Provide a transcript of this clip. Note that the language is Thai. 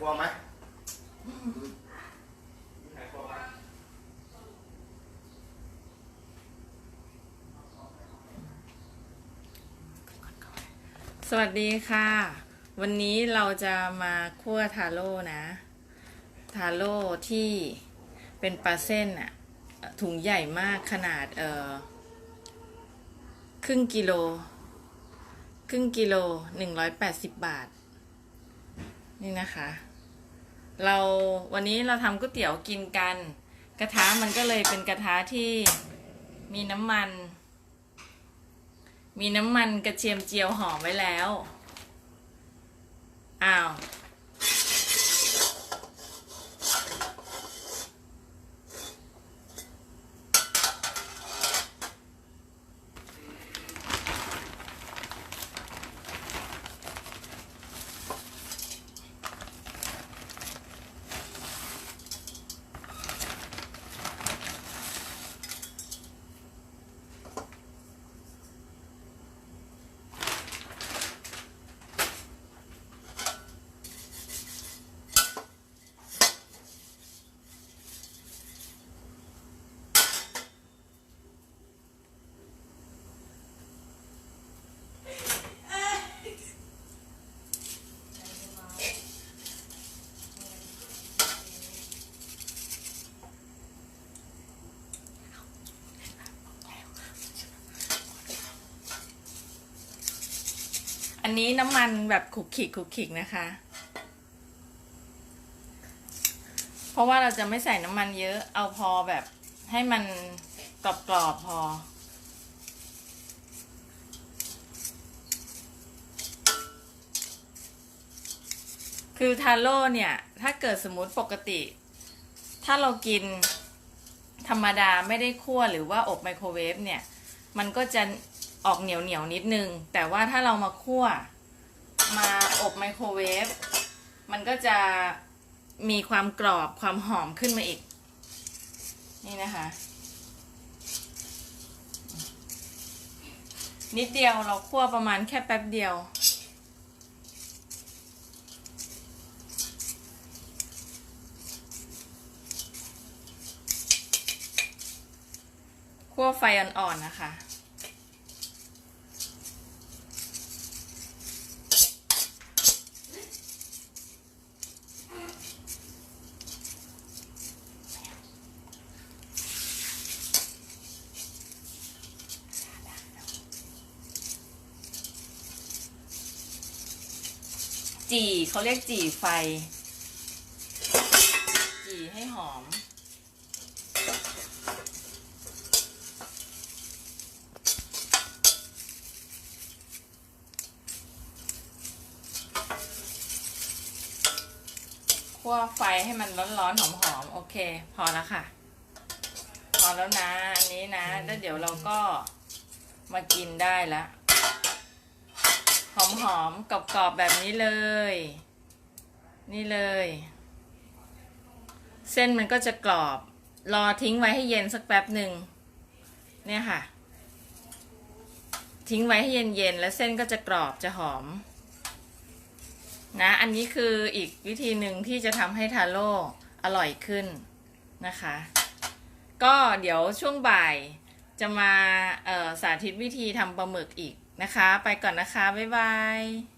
ควไหมไขควไหมสวัสดีค่ะ วันนี้เราจะมาคั่วทาโร่นะ ทาโร่ที่เป็นปลาเส้นอะถุงใหญ่มากขนาดเออครึ่งกิโล ครึ่งกิโลหนึ่งร้อยแปดสิบบาท นี่นะคะ เราวันนี้เราทำก๋วยเตี๋ยวกินกัน กระทะมันก็เลยเป็นกระทะที่มีน้ำมัน มีน้ำมันกระเทียมเจียวหอมไว้แล้ว อ้าว นนี้น้ำมันแบบขุกขิกขุกขิกนะคะ เพราะว่าเราจะไม่ใส่น้ำมันเยอะ เอาพอแบบให้มันกรอบๆพอคือทาโร่เนี่ย ถ้าเกิดสมมติปกติ ถ้าเรากินธรรมดาไม่ได้คั่วหรือว่าอบไมโครเวฟเนี่ย มันก็จะ ออกเหนียวเหนียวนิดนึง แต่ว่าถ้าเรามาคั่วมาอบไมโครเวฟมันก็จะมีความกรอบความหอมขึ้นมาอีก นี่นะคะ นิดเดียวเราคั่วประมาณแค่แป๊บเดียว คั่วไฟอ่อนๆนะคะ จี่เขาเรียกจี่ไฟ จี่ให้หอม คั่วไฟให้มันร้อนๆหอมๆ โอเค พอแล้วค่ะ พอแล้วนะ อันนี้นะ แล้วเดี๋ยวเราก็มากินได้แล้ว หอมกรอบๆแบบนี้เลย นี่เลย เส้นมันก็จะกรอบ รอทิ้งไว้ให้เย็นสักแป๊บหนึ่งเนี่ยค่ะ ทิ้งไว้ให้เย็นๆแล้วเส้นก็จะกรอบจะหอม นะ อันนี้คืออีกวิธีหนึ่งที่จะทำให้ทาโร่อร่อยขึ้นนะคะ ก็เดี๋ยวช่วงบ่ายจะมาสาธิตวิธีทำปลาหมึกอีก นะคะ ไปก่อนนะคะ บ๊ายบาย